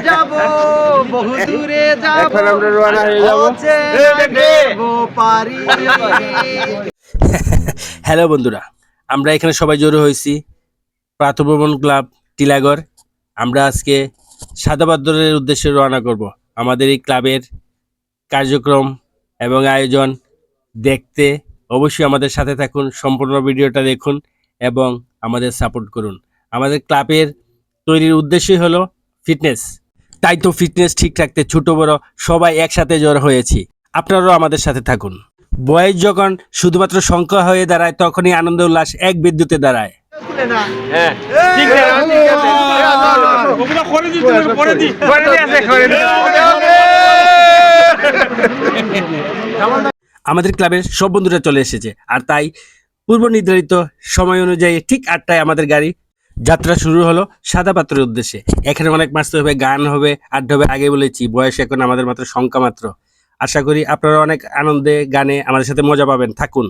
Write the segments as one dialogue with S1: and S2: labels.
S1: যাব বহু দূরে যাব
S2: এখন আমরা রওনা হয়ে যাব।
S1: পারি।
S3: হ্যালো বন্ধুরা আমরা এখানে সবাই জড়ো হয়েছি। প্রাতভ্রমণ ক্লাব টিলাগড়। আমরা আজকে সাদাবাদ্দরের উদ্দেশ্যে রওনা করব। আমাদের এই ক্লাবের কার্যক্রম এবং আয়োজন দেখতে অবশ্যই আমাদের সাথে থাকুন সম্পূর্ণ ভিডিওটা দেখুন এবং আমাদের সাপোর্ট করুন। আমাদের ক্লাবের তৈরির উদ্দেশ্যই হলো ফিটনেস। তাই তো ফিটনেস ঠিক রাখতে ছোট বড় সবাই একসাথে জড়ো হয়েছি। আপনারাও আমাদের সাথে থাকুন। বয়স যখন শুধুমাত্র সংখ্যা হয়ে দাঁড়ায় তখনই আনন্দ উল্লাস এক বিদ্যুতে দাঁড়ায়।
S2: হ্যাঁ
S3: আমাদের ক্লাবের সব বন্ধুরা চলে এসেছে আর তাই পূর্ব নির্ধারিত সময় অনুযায়ী ঠিক আটটায় আমাদের গাড়ি যাত্রা শুরু হলো সাদা পাত্রের উদ্দেশ্যে এখানে অনেক মাস্ত হবে গান হবে আড্ডা হবে আগে বলেছি বয়স এখন আমাদের মাত্র সংখ্যা মাত্র আশা করি আপনারা অনেক আনন্দে গানে আমাদের সাথে মজা পাবেন থাকুন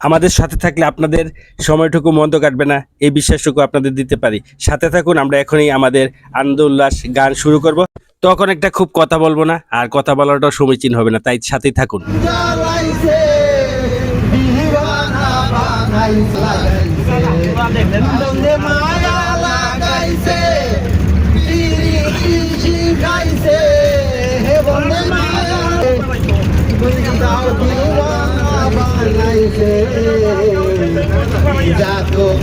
S3: আমাদের সাথে থাকলে আপনাদের সময়টুকু মন্দ কাটবে না এই বিশ্বাসটুকু আপনাদের দিতে পারি সাথে থাকুন আমরা এখনই আমাদের আনন্দ উল্লাস গান শুরু করব তখন একটা খুব কথা বলব না আর কথা বলাটাও সমীচীন হবে না তাই সাথেই থাকুন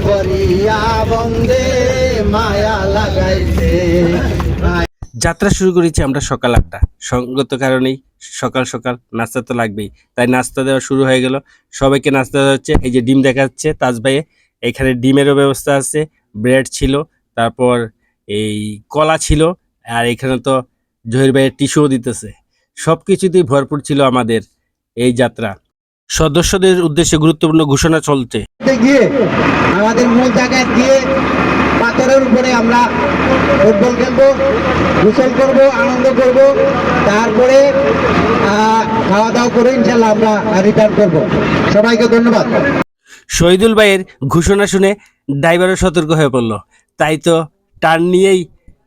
S1: করিয়া বন্দে মায়া লাগাইছে
S3: যাত্রা শুরু করেছি আমরা সকাল আটটা। সঙ্গত কারণেই সকাল সকাল নাস্তা তো লাগবেই। তাই নাস্তা দেওয়া শুরু হয়ে গেল। সবাইকে নাস্তা দেওয়া হচ্ছে। এই যে ডিম দেখাচ্ছে তাজ এখানে ডিমেরও ব্যবস্থা আছে, ব্রেড ছিল, তারপর এই কলা ছিল, আর এখানে তো জহির ভাইয়ের টিস্যুও দিতেছে। সব কিছুতেই ভরপুর ছিল আমাদের এই যাত্রা। সদস্যদের উদ্দেশ্যে গুরুত্বপূর্ণ ঘোষণা চলছে।
S1: গিয়ে আমাদের মূল জায়গায় গিয়ে পাথরের উপরে আমরা ফুটবল খেলব গোসল করব, আনন্দ করব, তারপরে খাওয়া দাওয়া করে ইনশাল্লাহ আমরা রিটার্ন করব। সবাইকে ধন্যবাদ।
S3: শহীদুল ভাইয়ের ঘোষণা শুনে ড্রাইভারও সতর্ক হয়ে পড়ল। তাই তো টার্ন নিয়েই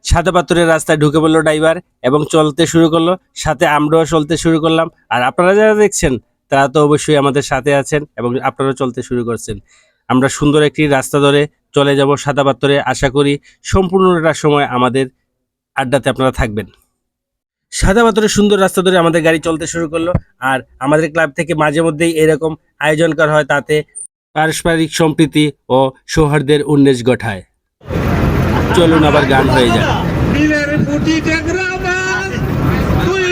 S3: সাদা পাথরের রাস্তায় ঢুকে পড়ল ড্রাইভার এবং চলতে শুরু করল। সাথে আমরাও চলতে শুরু করলাম। আর আপনারা যারা দেখছেন, তারা তো অবশ্যই আমাদের সাথে আছেন এবং আপনারাও চলতে শুরু করছেন। আমরা সুন্দর একটি রাস্তা ধরে চলে যাব সাদা পাথরে। আশা করি সম্পূর্ণটা সময় আমাদের আড্ডাতে আপনারা থাকবেন। সাদা পাথরের সুন্দর রাস্তা ধরে আমাদের গাড়ি চলতে শুরু করল। আর আমাদের ক্লাব থেকে মাঝে মধ্যেই এরকম আয়োজন করা হয়, তাতে পারস্পরিক সম্প্রীতি ও সৌহার্দ্যের উন্মেষ ঘটায়। চলুন আবার গান হয়ে যায়
S4: পুটি টেকরা মাছ দুই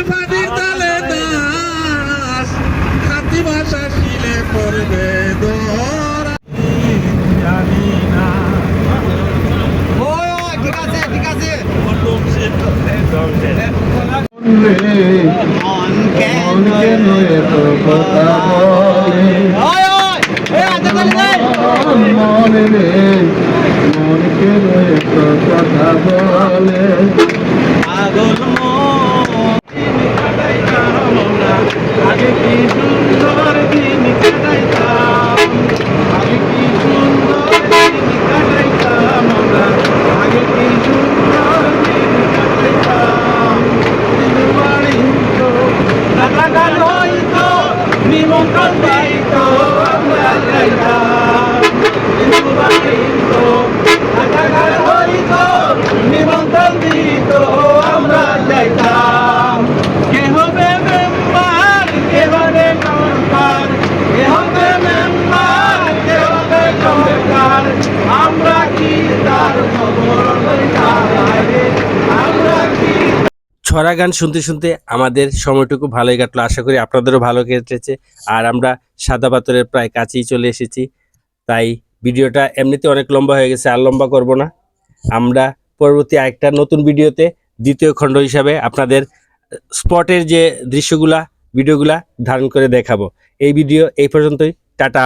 S4: মাটির রে, মনকে খাতি ভাষা শিলে করবে দর জানি না
S1: ঠিক আছে ঠিক আছে
S4: আগে কি সুন্দর দিন কাটাইতাম আগে কি সুন্দর দিন কাটাইতাম আমরা আগে কি সুন্দর দিন কাটাইতাম দিন বাড়ি তো টাকা গান হইতো নিমন্ত্রণ দিত আমরা যাইতাম দিন বাড়ি তো টাকা গান হইতো নিমন্ত্রণ দিত আমরা যাইতাম কে হবে মেম্বার কে হবে মেম্বার কে হবে মেম্বার কে হবে সরকার আমরা কি তার খবর লইতাম আগে? আমরা কি
S3: ছড়া গান শুনতে শুনতে আমাদের সময়টুকু ভালোই কাটলো। আশা করি আপনাদেরও ভালো কেটেছে। আর আমরা সাদা পাথরের প্রায় কাছেই চলে এসেছি। তাই ভিডিওটা এমনিতে অনেক লম্বা হয়ে গেছে, আর লম্বা করব না। আমরা পরবর্তী আরেকটা নতুন ভিডিওতে দ্বিতীয় খণ্ড হিসাবে আপনাদের স্পটের যে দৃশ্যগুলা, ভিডিওগুলা ধারণ করে দেখাবো। এই ভিডিও এই পর্যন্তই। টাটা।